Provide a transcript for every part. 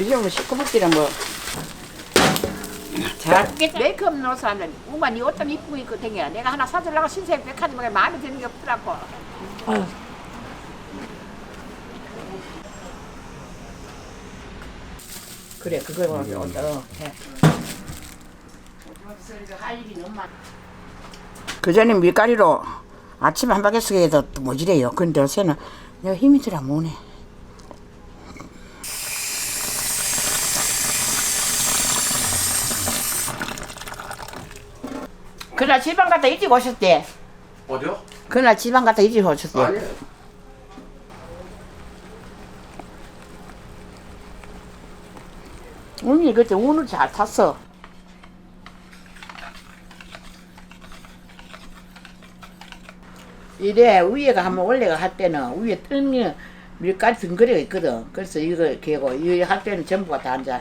요즘은 시커멓기라 뭐. 잘 메이크업 노사는 우마 니옷좀 이쁘고 입고 댕겨 내가 하나 사주려고 신세 백화점에 마음에 드는 게 없더라고 그래 그걸 어, 해. 그 전에 밀가리로 아침 한 바퀴 해도 모지래요. 근데 요새는 내가 힘이 들어 못해. 그날 지방 갔다 일찍 오셨대. 어디요? 그날 지방 갔다 일찍 오셨대. 아니 운이 그때 운을 잘 탔어. 이래 위에가 한번 올래가 할 때는 위에 뜬 밀가루 덩거리가 있거든. 그래서 이거 개고 이 할 때는 전부가 다 앉아.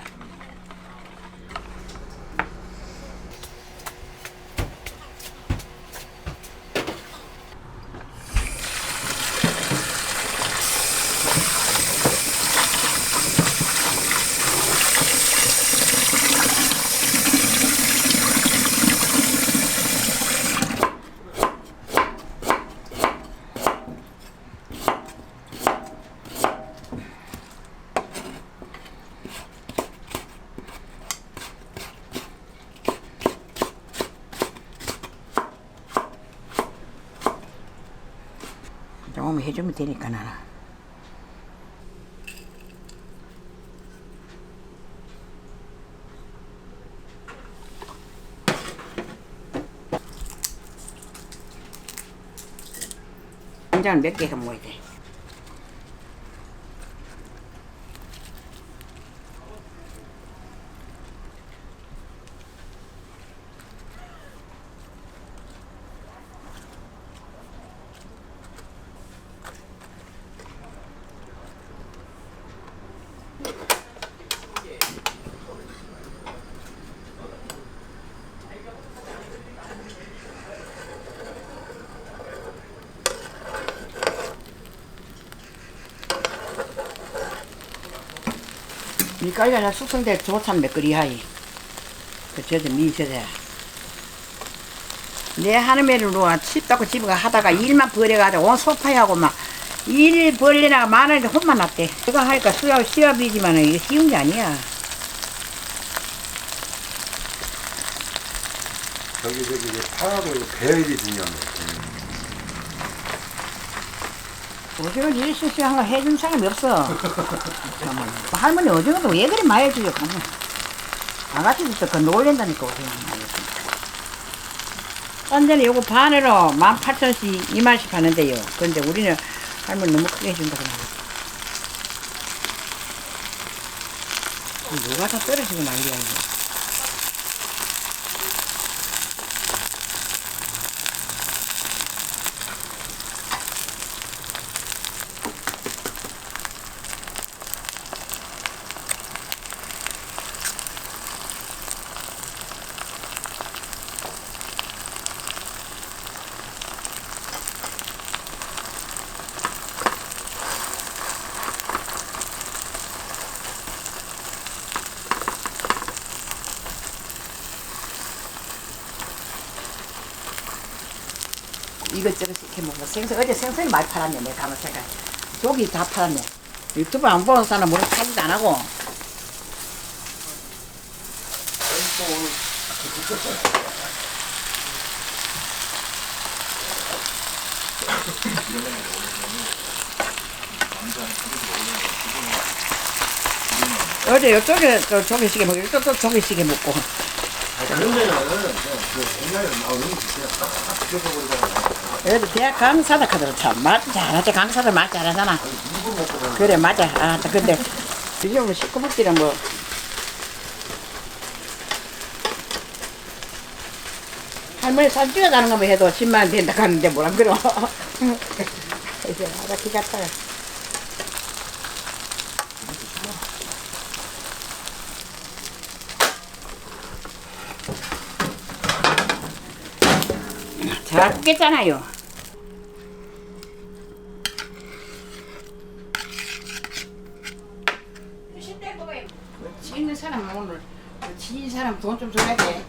조금 해주면 되니까 나는. 한장 몇 개가 모야 돼. 밀가루가 다 숙성될 좋단 맥거리 하이. 그 저도 미세대. 내 하늘매를 누가 칩다고 집에 가 하다가 일만 버려가지고 온 소파하고 막 일 벌리나가 많은데 혼만 났대. 내가 하니까 수업 시합이지만 이게 쉬운 게 아니야. 저기 저기 파하고 배열이 중요한 거. 오징어 일 실수한 거 해준 사람이 없어. 잠깐만. 그 할머니 오징어도 왜 그리 많이 해줘요, 가면. 아가씨도 그 놀랜다니까, 오징어. 완전히 요거 반으로 18,000원씩, 2만원씩 하는데요. 근데 우리는 할머니 너무 크게 해준다고 나가. 누가 다 떨어지고 난리야, 이거. 이것저것 시켜 먹고 생선 어제 생선이 많이 팔았네 내가 가만 생각 조기 다 팔았네. 유튜브 안 보는 사람 뭐는 사지도 안 하고. 어제 이쪽에 또 조기 시켜 먹고 이쪽도 조기 시켜 먹고. 그런 데는 그 옛날에 나오는 게 진짜 딱 지켜보니까 여기 대학 강사다 카더라 참. 말 잘하지. 강사들 말 잘하잖아. 그래, 맞아. 아, 근데 요즘은 시커멓기는 뭐. 할머니 사진 찍어가는 것만 해도 10만 원 된다 가는데 뭐라 그러. 이제 하다 기 같다. 잘 굽겠잖아요. 신대 그거에 지 있는 사람 오늘 지 있는 사람 돈 좀 줘야 돼.